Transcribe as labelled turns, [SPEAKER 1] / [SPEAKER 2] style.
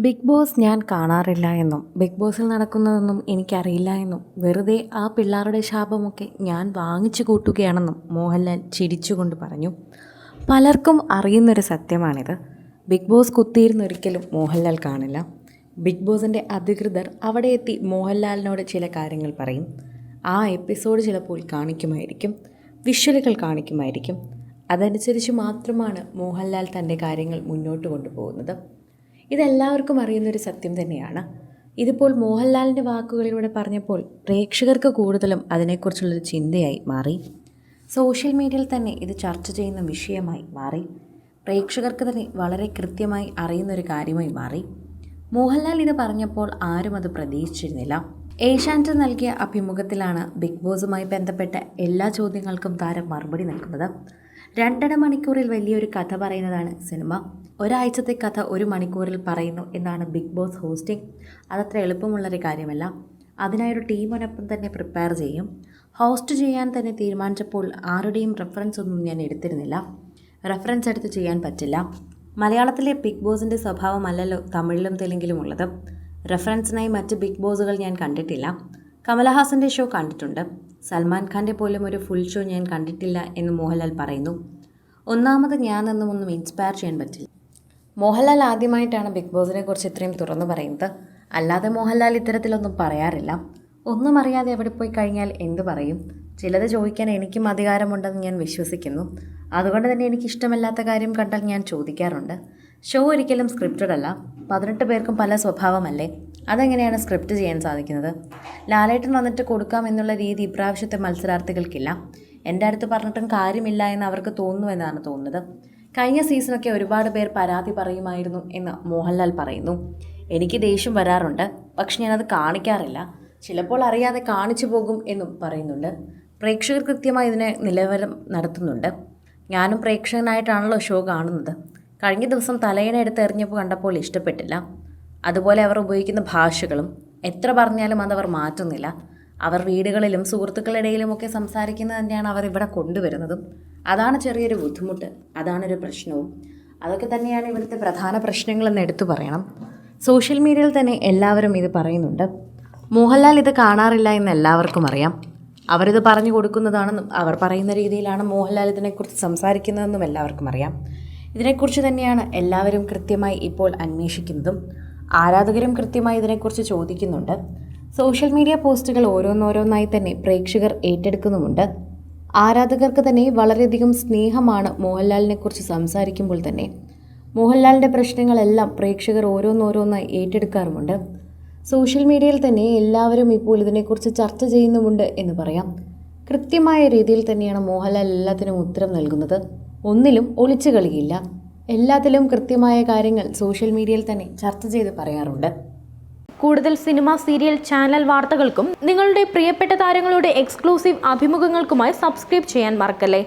[SPEAKER 1] Big boss ഞാൻ കാണാറില്ല എന്നും ബിഗ് ബോസിൽ നടക്കുന്നതൊന്നും എനിക്കറിയില്ല എന്നും വെറുതെ ആ പിള്ളേരുടെ ശാപമൊക്കെ ഞാൻ വാങ്ങിച്ചു കൂട്ടുകയാണെന്നും മോഹൻലാൽ ചിരിച്ചുകൊണ്ട് പറഞ്ഞു. പലർക്കും അറിയുന്നൊരു സത്യമാണിത്. ബിഗ് ബോസ് കുത്തിയിരുന്നൊരിക്കലും മോഹൻലാൽ കാണില്ല. ബിഗ് ബോസിന്റെ അധികൃതർ അവിടെ എത്തി മോഹൻലാലിനോട് ചില കാര്യങ്ങൾ പറയും. ആ എപ്പിസോഡ് ചിലപ്പോൾ കാണിക്കുമായിരിക്കും വിഷ്വലുകൾ കാണിക്കുമായിരിക്കും. അതനുസരിച്ച് മാത്രമാണ് മോഹൻലാൽ തന്റെ കാര്യങ്ങൾ മുന്നോട്ട് കൊണ്ടുപോകുന്നത്. ഇതെല്ലാവർക്കും അറിയുന്നൊരു സത്യം തന്നെയാണ്. ഇതിപ്പോൾ മോഹൻലാലിന്റെ വാക്കുകളിലൂടെ പറഞ്ഞപ്പോൾ പ്രേക്ഷകർക്ക് കൂടുതലും അതിനെക്കുറിച്ചുള്ളൊരു ചിന്തയായി മാറി. സോഷ്യൽ മീഡിയയിൽ തന്നെ ഇത് ചർച്ച ചെയ്യുന്ന വിഷയമായി മാറി. പ്രേക്ഷകർക്ക് തന്നെ വളരെ കൃത്യമായി അറിയുന്നൊരു കാര്യമായി മാറി. മോഹൻലാൽ ഇത് പറഞ്ഞപ്പോൾ ആരും അത് പ്രതീക്ഷിച്ചിരുന്നില്ല. ഏഷ്യാനെറ്റ് നൽകിയ അഭിമുഖത്തിലാണ് ബിഗ് ബോസുമായി ബന്ധപ്പെട്ട എല്ലാ ചോദ്യങ്ങൾക്കും താരം മറുപടി നൽകുന്നത്. രണ്ടര മണിക്കൂറിൽ വലിയൊരു കഥ പറയുന്നതാണ് സിനിമ. ഒരാഴ്ചത്തെ കഥ ഒരു മണിക്കൂറിൽ പറയുന്നു എന്നാണ് ബിഗ് ബോസ് ഹോസ്റ്റിംഗ്. അതത്ര എളുപ്പമുള്ളൊരു കാര്യമല്ല. അതിനായൊരു ടീമിനൊപ്പം തന്നെ പ്രിപ്പയർ ചെയ്യും. ഹോസ്റ്റ് ചെയ്യാൻ തന്നെ തീരുമാനിച്ചപ്പോൾ ആരുടെയും റെഫറൻസ് ഒന്നും ഞാൻ എടുത്തിരുന്നില്ല. റെഫറൻസ് എടുത്ത് ചെയ്യാൻ പറ്റില്ല. മലയാളത്തിലെ ബിഗ് ബോസിന്റെ സ്വഭാവമല്ലല്ലോ തമിഴിലും തെലുങ്കിലും ഉള്ളത്. റെഫറൻസിനായി മറ്റ് ബിഗ് ബോസുകൾ ഞാൻ കണ്ടിട്ടില്ല. കമലഹാസന്റെ ഷോ കണ്ടിട്ടുണ്ട്. സൽമാൻ ഖാന്റെ പോലും ഒരു ഫുൾ ഷോ ഞാൻ കണ്ടിട്ടില്ല എന്ന് മോഹൻലാൽ പറയുന്നു. ഒന്നാമത് ഞാൻ നിന്നും ഒന്നും ഇൻസ്പയർ ചെയ്യാൻ പറ്റില്ല. മോഹൻലാൽ ആദ്യമായിട്ടാണ് ബിഗ് ബോസിനെ കുറിച്ച് ഇത്രയും തുറന്നു പറയുന്നത്. അല്ലാതെ മോഹൻലാൽ ഇത്തരത്തിലൊന്നും പറയാറില്ല. ഒന്നും അറിയാതെ എവിടെ പോയി കഴിഞ്ഞാൽ എന്ത് പറയും? ചിലത് ചോദിക്കാൻ എനിക്കും അധികാരമുണ്ടെന്ന് ഞാൻ വിശ്വസിക്കുന്നു. അതുകൊണ്ട് തന്നെ എനിക്ക് ഇഷ്ടമല്ലാത്ത കാര്യം കണ്ടാൽ ഞാൻ ചോദിക്കാറുണ്ട്. ഷോ ഒരിക്കലും സ്ക്രിപ്റ്റഡ് അല്ല. പതിനെട്ട് പേർക്കും പല സ്വഭാവമല്ലേ? അതെങ്ങനെയാണ് സ്ക്രിപ്റ്റ് ചെയ്യാൻ സാധിക്കുന്നത്? ലാലേട്ടൻ വന്നിട്ട് കൊടുക്കാം എന്നുള്ള രീതി ഇപ്രാവശ്യത്തെ മത്സരാർത്ഥികൾക്കില്ല. എന്റെ അടുത്ത് പറഞ്ഞിട്ടും കാര്യമില്ല എന്ന് അവർക്ക് തോന്നുന്നു എന്നാണ് തോന്നുന്നത്. കഴിഞ്ഞ സീസണൊക്കെ ഒരുപാട് പേർ പരാതി പറയുമായിരുന്നു എന്ന് മോഹൻലാൽ പറയുന്നു. എനിക്ക് ദേഷ്യം വരാറുണ്ട്. പക്ഷെ ഞാനത് കാണിക്കാറില്ല. ചിലപ്പോൾ അറിയാതെ കാണിച്ചു പോകും എന്നും പറയുന്നുണ്ട്. പ്രേക്ഷകർ കൃത്യമായി ഇതിനെ നിലവാരം നടത്തുന്നുണ്ട്. ഞാനും പ്രേക്ഷകനായിട്ടാണല്ലോ ഷോ കാണുന്നത്. കഴിഞ്ഞ ദിവസം തലയിണ എടുത്ത് എറിഞ്ഞപ്പോൾ കണ്ടപ്പോൾ ഇഷ്ടപ്പെട്ടില്ല. അതുപോലെ അവർ ഉപയോഗിക്കുന്ന ഭാഷകളും എത്ര പറഞ്ഞാലും അതവർ മാറ്റുന്നില്ല. അവർ വീടുകളിലും സുഹൃത്തുക്കളുടെയിലുമൊക്കെ സംസാരിക്കുന്നത് തന്നെയാണ് അവർ ഇവിടെ കൊണ്ടുവരുന്നതും. അതാണ് ചെറിയൊരു ബുദ്ധിമുട്ട് അതാണൊരു പ്രശ്നവും. അതൊക്കെ തന്നെയാണ് ഇവിടുത്തെ പ്രധാന പ്രശ്നങ്ങളെന്ന് എടുത്തു പറയണം. സോഷ്യൽ മീഡിയയിൽ തന്നെ എല്ലാവരും ഇത് പറയുന്നുണ്ട്. മോഹൻലാൽ ഇത് കാണാറില്ല എന്ന് എല്ലാവർക്കും അറിയാം. അവരിത് പറഞ്ഞു കൊടുക്കുന്നതാണെന്നും അവർ പറയുന്ന രീതിയിലാണ് മോഹൻലാൽ ഇതിനെക്കുറിച്ച് സംസാരിക്കുന്നതെന്നും എല്ലാവർക്കും അറിയാം. ഇതിനെക്കുറിച്ച് തന്നെയാണ് എല്ലാവരും കൃത്യമായി ഇപ്പോൾ അന്വേഷിക്കുന്നതും ആരാധകരും കൃത്യമായി ഇതിനെക്കുറിച്ച് ചോദിക്കുന്നുണ്ട്. സോഷ്യൽ മീഡിയ പോസ്റ്റുകൾ ഓരോന്നോരോന്നായി തന്നെ പ്രേക്ഷകർ ഏറ്റെടുക്കുന്നുമുണ്ട്. ആരാധകർക്ക് തന്നെ വളരെയധികം സ്നേഹമാണ് മോഹൻലാലിനെക്കുറിച്ച് സംസാരിക്കുമ്പോൾ തന്നെ. മോഹൻലാലിന്റെ പ്രശ്നങ്ങളെല്ലാം പ്രേക്ഷകർ ഓരോന്നോരോന്നായി ഏറ്റെടുക്കാറുമുണ്ട്. സോഷ്യൽ മീഡിയയിൽ തന്നെ എല്ലാവരും ഇപ്പോൾ ഇതിനെക്കുറിച്ച് ചർച്ച ചെയ്യുന്നുമുണ്ട് എന്ന് പറയാം. കൃത്യമായ രീതിയിൽ തന്നെയാണ് മോഹൻലാൽ എല്ലാത്തിനും ഉത്തരം നൽകുന്നത്. ഒന്നിലും ഒളിച്ചു കളിയില്ല എല്ലാത്തിലും കൃത്യമായ കാര്യങ്ങൾ സോഷ്യൽ മീഡിയയിൽ തന്നെ ചർച്ച ചെയ്ത് പറയാറുണ്ട്.
[SPEAKER 2] കൂടുതൽ സിനിമ സീരിയൽ ചാനൽ വാർത്തകൾക്കും നിങ്ങളുടെ പ്രിയപ്പെട്ട താരങ്ങളുടെ എക്സ്ക്ലൂസീവ് അഭിമുഖങ്ങൾക്കുമായി സബ്സ്ക്രൈബ് ചെയ്യാൻ മറക്കല്ലേ?